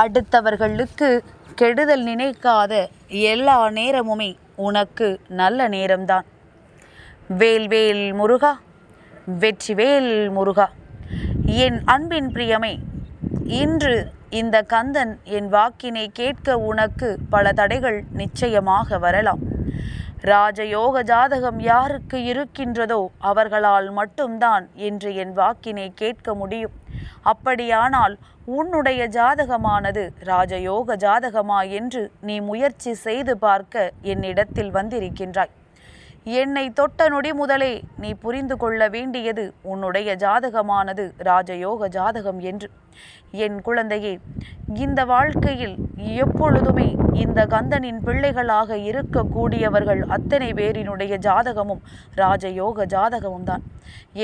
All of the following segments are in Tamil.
அடுத்தவர்களுக்கு கெடுதல் நினைக்காத எல்லா நேரமுமே உனக்கு நல்ல நேரம்தான். வேல்வேல் முருகா வெற்றிவேல் முருகா. என் அன்பின் பிரியமே இன்று இந்த கந்தன் என் வாக்கினை கேட்க உனக்கு பல தடைகள் நிச்சயமாக வரலாம். ராஜயோக ஜாதகம் யாருக்கு இருக்கின்றதோ அவர்களால் மட்டும்தான் என்று என் வாக்கினை கேட்க முடியும். அப்படியானால் உன்னுடைய ஜாதகமானது ராஜயோக ஜாதகமா என்று நீ முயற்சி செய்து பார்க்க என்னிடத்தில் வந்திருக்கின்றாய். என்னை தொட்ட நொடி முதலே நீ புரிந்து கொள்ள வேண்டியது உன்னுடைய ஜாதகமானது ராஜயோக ஜாதகம் என்று. என் குழந்தையே இந்த வாழ்க்கையில் எப்பொழுதுமே இந்த கந்தனின் பிள்ளைகளாக இருக்கக்கூடியவர்கள் அத்தனை பேரினுடைய ஜாதகமும் ராஜயோக ஜாதகமும் தான்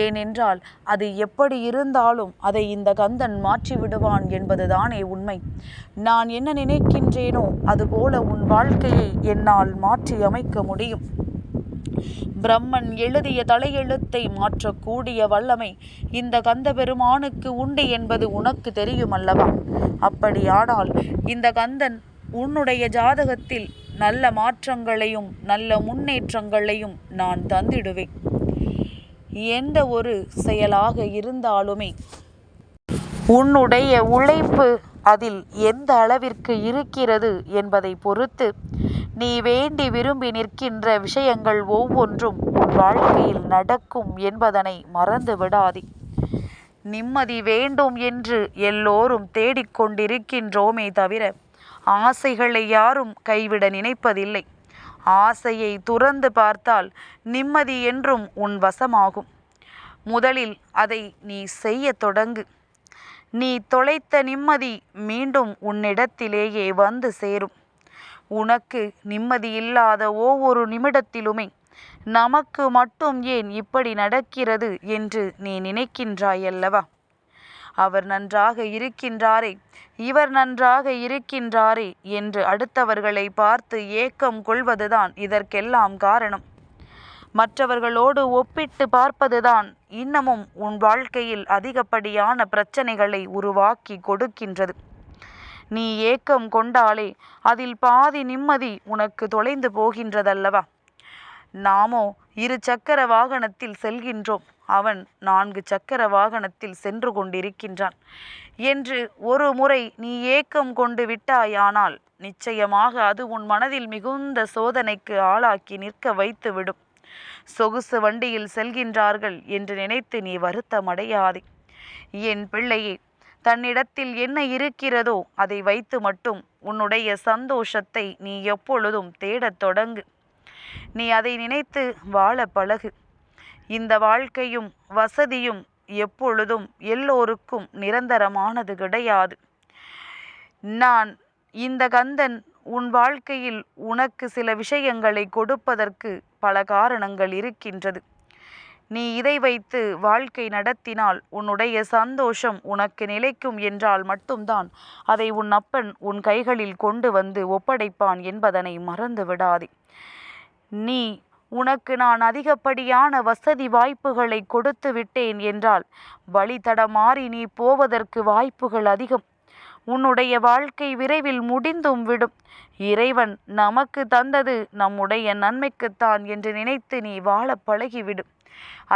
ஏனென்றால் அது எப்படி இருந்தாலும் அதை இந்த கந்தன் மாற்றி விடுவான் என்பதுதானே உண்மை. நான் என்ன நினைக்கின்றேனோ அதுபோல உன் வாழ்க்கையை என்னால் மாற்றி அமைக்க முடியும். பிரம்மன் எழுதிய தலையெழுத்தை மாற்றக்கூடிய வல்லமை இந்த கந்த பெருமானுக்கு உண்டு என்பது உனக்கு தெரியும் அல்லவா அப்படியானால் இந்த கந்தன் உன்னுடைய ஜாதகத்தில் நல்ல மாற்றங்களையும் நல்ல முன்னேற்றங்களையும் நான் தந்திடுவேன். எந்த ஒரு செயலாக இருந்தாலுமே உன்னுடைய உழைப்பு அதில் எந்த அளவிற்கு இருக்கிறது என்பதை பொறுத்து நீ வேண்டி விரும்பி நிற்கின்ற விஷயங்கள் ஒவ்வொன்றும் உன் வாழ்க்கையில் நடக்கும் என்பதனை மறந்து விடாதே. நிம்மதி வேண்டும் என்று எல்லோரும் தேடிக்கொண்டிருக்கின்றோமே தவிர ஆசைகளை யாரும் கைவிட நினைப்பதில்லை. ஆசையை துறந்து பார்த்தால் நிம்மதி என்றும் உன் வசமாகும். முதலில் அதை நீ செய்ய தொடங்கு. நீ தொலைத்த நிம்மதி மீண்டும் உன்னிடத்திலேயே வந்து சேரும். உனக்கு நிம்மதியில்லாத ஒவ்வொரு நிமிடத்திலுமே நமக்கு மட்டும் ஏன் இப்படி நடக்கிறது என்று நீ நினைக்கின்றாயல்லவா? அவர் நன்றாக இருக்கின்றாரே இவர் நன்றாக இருக்கின்றாரே என்று அடுத்தவர்களை பார்த்து ஏக்கம் கொள்வதுதான் இதற்கெல்லாம் காரணம். மற்றவர்களோடு ஒப்பிட்டு பார்ப்பதுதான் இன்னமும் உன் வாழ்க்கையில் அதிகப்படியான பிரச்சனைகளை உருவாக்கி கொடுக்கின்றது. நீ ஏக்கம் கொண்டாலே அதில் பாதி நிம்மதி உனக்கு தொலைந்து போகின்றதல்லவா? நாமோ இரு சக்கர வாகனத்தில் செல்கின்றோம். அவன் நான்கு சக்கர வாகனத்தில் சென்று கொண்டிருக்கின்றான். என்று ஒரு முறை நீ ஏக்கம் கொண்டு விட்டாயானால் நிச்சயமாக அது உன் மனதில் மிகுந்த சோதனைக்கு ஆளாக்கி நிற்க வைத்துவிடும். சொகுசு வண்டியில் செல்கின்றார்கள் என்று நினைத்து நீ வருத்தமடையாதே. என் பிள்ளையே தன்னிடத்தில் என்ன இருக்கிறதோ அதை வைத்து மட்டும் உன்னுடைய சந்தோஷத்தை நீ எப்பொழுதும் தேடத் தொடங்கு. நீ அதை நினைத்து வாழ பழகு. இந்த வாழ்க்கையும் வசதியும் எப்பொழுதும் எல்லோருக்கும் நிரந்தரமானது கிடையாது. நான் இந்த கந்தன் உன் வாழ்க்கையில் உனக்கு சில விஷயங்களை கொடுப்பதற்கு பல காரணங்கள் இருக்கின்றது. நீ இதை வைத்து வாழ்க்கை நடத்தினால் உன்னுடைய சந்தோஷம் உனக்கு நிலைக்கும் என்றால் மட்டும்தான் அதை உன் அப்பன் உன் கைகளில் கொண்டு வந்து ஒப்படைப்பான் என்பதனை மறந்து விடாதே. நீ உனக்கு நான் அதிகப்படியான வசதி வாய்ப்புகளை கொடுத்து விட்டேன் என்றால் வழித்தடமாறி நீ போவதற்கு வாய்ப்புகள் அதிகம். உன்னுடைய வாழ்க்கை விரைவில் முடிந்தும் விடும். இறைவன் நமக்கு தந்தது நம்முடைய நன்மைக்குத்தான் என்று நினைத்து நீ வாழ பழகிவிடும்.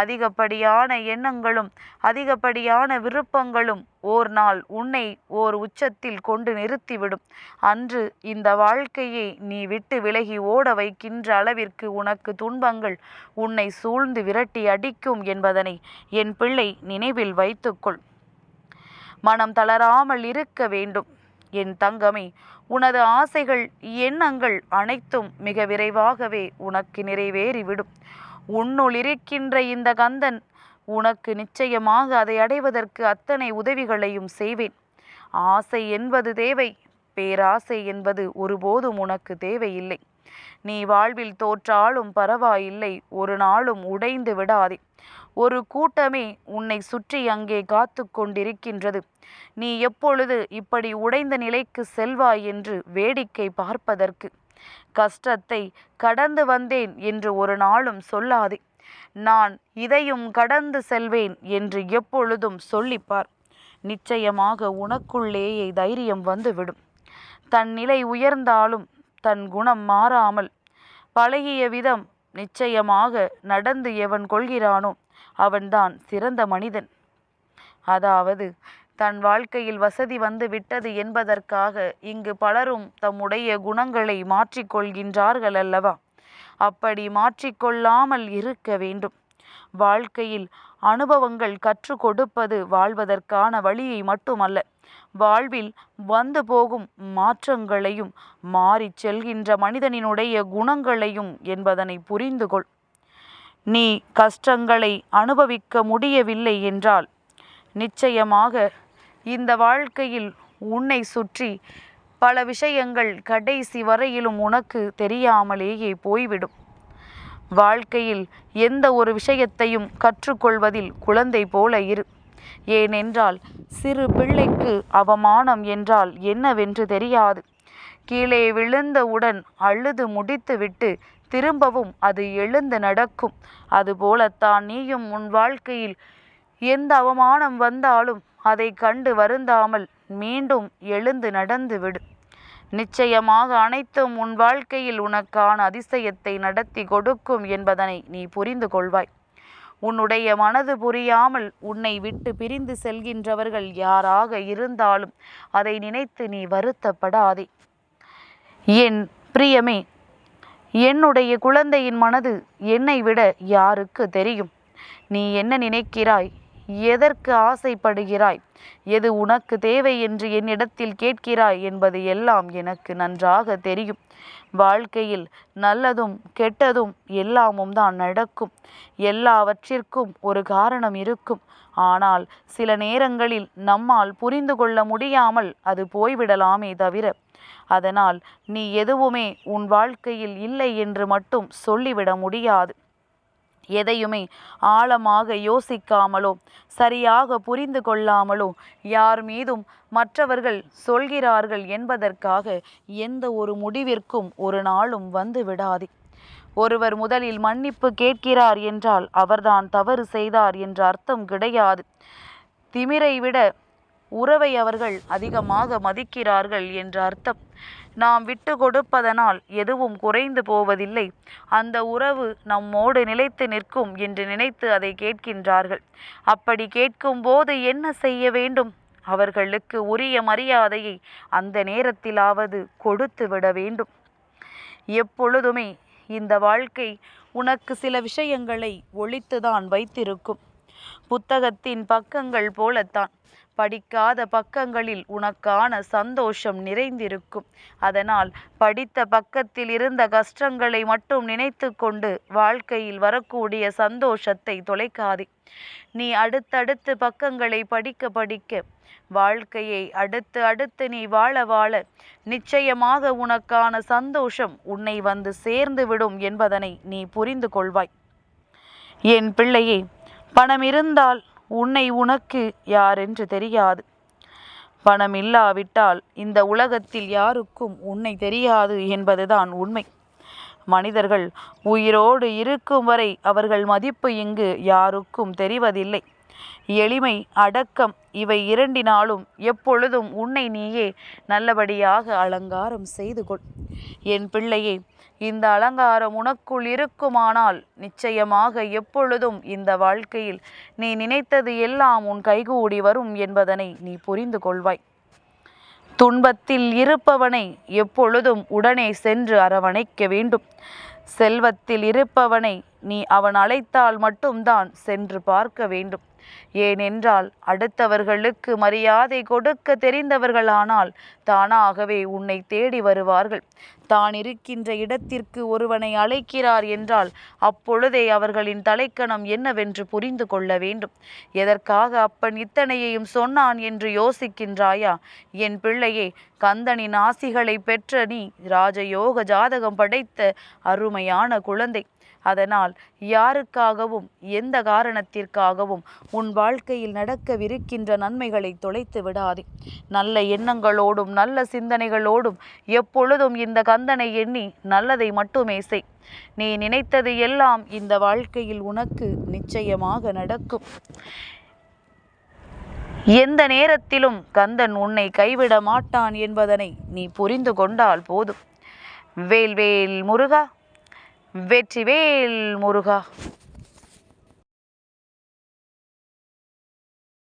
அதிகப்படியான எண்ணங்களும் அதிகப்படியான விருப்பங்களும் ஓர் நாள் உன்னை ஓர் உச்சத்தில் கொண்டு நிறுத்திவிடும். அன்று இந்த வாழ்க்கையை நீ விட்டு விலகி ஓட வைக்கின்ற அளவிற்கு உனக்கு துன்பங்கள் உன்னை சூழ்ந்து விரட்டி அடிக்கும் என்பதனை என் பிள்ளை நினைவில் வைத்துக்கொள். மனம் தளராமல் இருக்க வேண்டும். என் தங்கமே உனது ஆசைகள் எண்ணங்கள் அனைத்தும் மிக விரைவாகவே உனக்கு நிறைவேறிவிடும். உன்னுள் இருக்கின்ற இந்த கந்தன் உனக்கு நிச்சயமாக அதை அடைவதற்கு அத்தனை உதவிகளையும் செய்வேன். ஆசை என்பது தேவை பேராசை என்பது ஒருபோதும் உனக்கு தேவையில்லை. நீ வாழ்வில் தோற்றாலும் பரவாயில்லை ஒரு நாளும் உடைந்து விடாதே. ஒரு கூட்டமே உன்னை சுற்றி அங்கே காத்து கொண்டிருக்கின்றது. நீ எப்பொழுது இப்படி உடைந்த நிலைக்கு செல்வாய் என்று வேடிக்கை பார்ப்பதற்கு. கஷ்டத்தை கடந்து வந்தேன் என்று ஒரு நாளும் சொல்லாதே. நான் இதையும் கடந்து செல்வேன் என்று எப்பொழுதும் சொல்லிப்பார். நிச்சயமாக உனக்குள்ளேயே தைரியம் வந்துவிடும். தன் நிலை உயர்ந்தாலும் தன் குணம் மாறாமல் பழகிய விதம் நிச்சயமாக நடந்து எவன் கொள்கிறானோ அவன்தான் சிறந்த மனிதன். அதாவது தன் வாழ்க்கையில் வசதி வந்து விட்டது என்பதற்காக இங்கு பலரும் தம்முடைய குணங்களை மாற்றிக்கொள்கின்றார்கள் அல்லவா? அப்படி மாற்றிக்கொள்ளாமல் இருக்க வேண்டும். வாழ்க்கையில் அனுபவங்கள் கற்றுக் கொடுப்பது வாழ்வதற்கான வழியை மட்டுமல்ல வாழ்வில் வந்து போகும் மாற்றங்களையும் மாறிச் செல்கின்ற மனிதனினுடைய குணங்களையும் என்பதனை புரிந்து கொள் நீ கஷ்டங்களை அனுபவிக்க முடியவில்லை என்றால் நிச்சயமாக இந்த வாழ்க்கையில் உன்னை சுற்றி பல விஷயங்கள் கடைசி வரையிலும் உனக்கு தெரியாமலேயே போய்விடும். வாழ்க்கையில் எந்த ஒரு விஷயத்தையும் கற்றுக்கொள்வதில் குழந்தை போல இரு. ஏனென்றால் சிறு பிள்ளைக்கு அவமானம் என்றால் என்னவென்று தெரியாது. கீழே விழுந்தவுடன் அழுது முடித்துவிட்டு திரும்பவும் அது எழுந்து நடக்கும். அதுபோலத்தான் நீயும் உன் வாழ்க்கையில் எந்த அவமானம் வந்தாலும் அதை கண்டு வருந்தாமல் மீண்டும் எழுந்து நடந்து விடு நிச்சயமாக அனைத்தும் உன் வாழ்க்கையில் உனக்கான அதிசயத்தை நடத்தி கொடுக்கும் என்பதனை நீ புரிந்து கொள்வாய். உன்னுடைய மனது புரியாமல் உன்னை விட்டு பிரிந்து செல்கின்றவர்கள் யாராக இருந்தாலும் அதை நினைத்து நீ வருத்தப்படாதே. என் பிரியமே என்னுடைய குழந்தையின் மனது என்னை விட யாருக்கு தெரியும்? நீ என்ன நினைக்கிறாய்? எதற்கு ஆசைப்படுகிறாய்? எது உனக்கு தேவை என்று என்னிடத்தில் கேட்கிறாய் என்பது எல்லாம் எனக்கு நன்றாக தெரியும். வாழ்க்கையில் நல்லதும் கெட்டதும் எல்லாமும் தான் நடக்கும். எல்லாவற்றிற்கும் ஒரு காரணம் இருக்கும். ஆனால் சில நேரங்களில் நம்மால் புரிந்து கொள்ள முடியாமல் அது போய்விடலாமே தவிர அதனால் நீ எதுவுமே உன் வாழ்க்கையில் இல்லை என்று மட்டும் சொல்லிவிட முடியாது. எதையுமே ஆழமாக யோசிக்காமலோ சரியாக புரிந்து கொள்ளாமலோ யார் மீதும் மற்றவர்கள் சொல்கிறார்கள் என்பதற்காக எந்த ஒரு முடிவிற்கும் ஒரு நாளும் வந்து விடாதே. ஒருவர் முதலில் மன்னிப்பு கேட்கிறார் என்றால் அவர்தான் தவறு செய்தார் என்ற அர்த்தம் கிடையாது. திமிரை விட உறவை அவர்கள் அதிகமாக மதிக்கிறார்கள் என்ற அர்த்தம். நாம் விட்டு கொடுப்பதனால் எதுவும் குறைந்து போவதில்லை. அந்த உறவு நம்மோடு நிலைத்து நிற்கும் என்று நினைத்து அதை கேட்கின்றார்கள். அப்படி கேட்கும்போது என்ன செய்ய வேண்டும்? அவர்களுக்கு உரிய மரியாதையை அந்த நேரத்திலாவது கொடுத்து விட வேண்டும். எப்பொழுதுமே இந்த வாழ்க்கை உனக்கு சில விஷயங்களை ஒழித்துதான் வைத்திருக்கும். புத்தகத்தின் பக்கங்கள் போலத்தான். படிக்காத பக்கங்களில் உனக்கான சந்தோஷம் நிறைந்திருக்கும். அதனால் படித்த பக்கத்தில் இருந்த கஷ்டங்களை மட்டும் நினைத்து கொண்டு வாழ்க்கையில் வரக்கூடிய சந்தோஷத்தை தொலைக்காதே. நீ அடுத்தடுத்து பக்கங்களை படிக்க படிக்க வாழ்க்கையை அடுத்து அடுத்து நீ வாழ வாழ நிச்சயமாக உனக்கான சந்தோஷம் உன்னை வந்து சேர்ந்து விடும் என்பதனை நீ புரிந்து கொள்வாய். என் பிள்ளையே பணம் இருந்தால் உன்னை உனக்கு யாரென்று தெரியாது. பணம் இல்லாவிட்டால் இந்த உலகத்தில் யாருக்கும் உன்னை தெரியாது என்பதுதான் உண்மை. மனிதர்கள் உயிரோடு இருக்கும் வரை அவர்கள் மதிப்பு இங்கு யாருக்கும் தெரிவதில்லை. எளிமை அடக்கம் இவை இரண்டினாலும் எப்பொழுதும் உன்னை நீயே நல்லபடியாக அலங்காரம் செய்து கொள். என் பிள்ளையே இந்த அலங்காரம் உனக்குள் இருக்குமானால் நிச்சயமாக எப்பொழுதும் இந்த வாழ்க்கையில் நீ நினைத்தது எல்லாம் உன் கைகூடி வரும் என்பதனை நீ புரிந்து கொள்வாய். துன்பத்தில் இருப்பவனை எப்பொழுதும் உடனே சென்று அரவணைக்க வேண்டும். செல்வத்தில் இருப்பவனை நீ அவன் அழைத்தால் மட்டும்தான் சென்று பார்க்க வேண்டும். ஏனென்றால் அடுத்தவர்களுக்கு மரியாதை கொடுக்க தெரிந்தவர்களானால் தானாகவே உன்னை தேடி வருவார்கள். தான் இருக்கின்ற இடத்திற்கு ஒருவனை அழைக்கிறார் என்றால் அப்பொழுதே அவர்களின் தலைக்கணம் என்னவென்று புரிந்து கொள்ள வேண்டும். எதற்காக அப்பன் இத்தனையையும் சொன்னான் என்று யோசிக்கின்றாயா? என் பிள்ளையே கந்தனின் ஆசிகளை பெற்ற நீ ராஜயோக ஜாதகம் படைத்த அருமையான குழந்தை. அதனால் யாருக்காகவும் எந்த காரணத்திற்காகவும் உன் வாழ்க்கையில் நடக்கவிருக்கின்ற நன்மைகளை தொலைத்து விடாதே. நல்ல எண்ணங்களோடும் நல்ல சிந்தனைகளோடும் எப்பொழுதும் இந்த கந்தனை எண்ணி நல்லதை மட்டுமே செய். நீ நினைத்தது எல்லாம் இந்த வாழ்க்கையில் உனக்கு நிச்சயமாக நடக்கும். எந்த நேரத்திலும் கந்தன் உன்னை கைவிட மாட்டான் என்பதனை நீ புரிந்து கொண்டால் போதும். வேல்வேல் முருகா வெற்றிவேல் முருகா.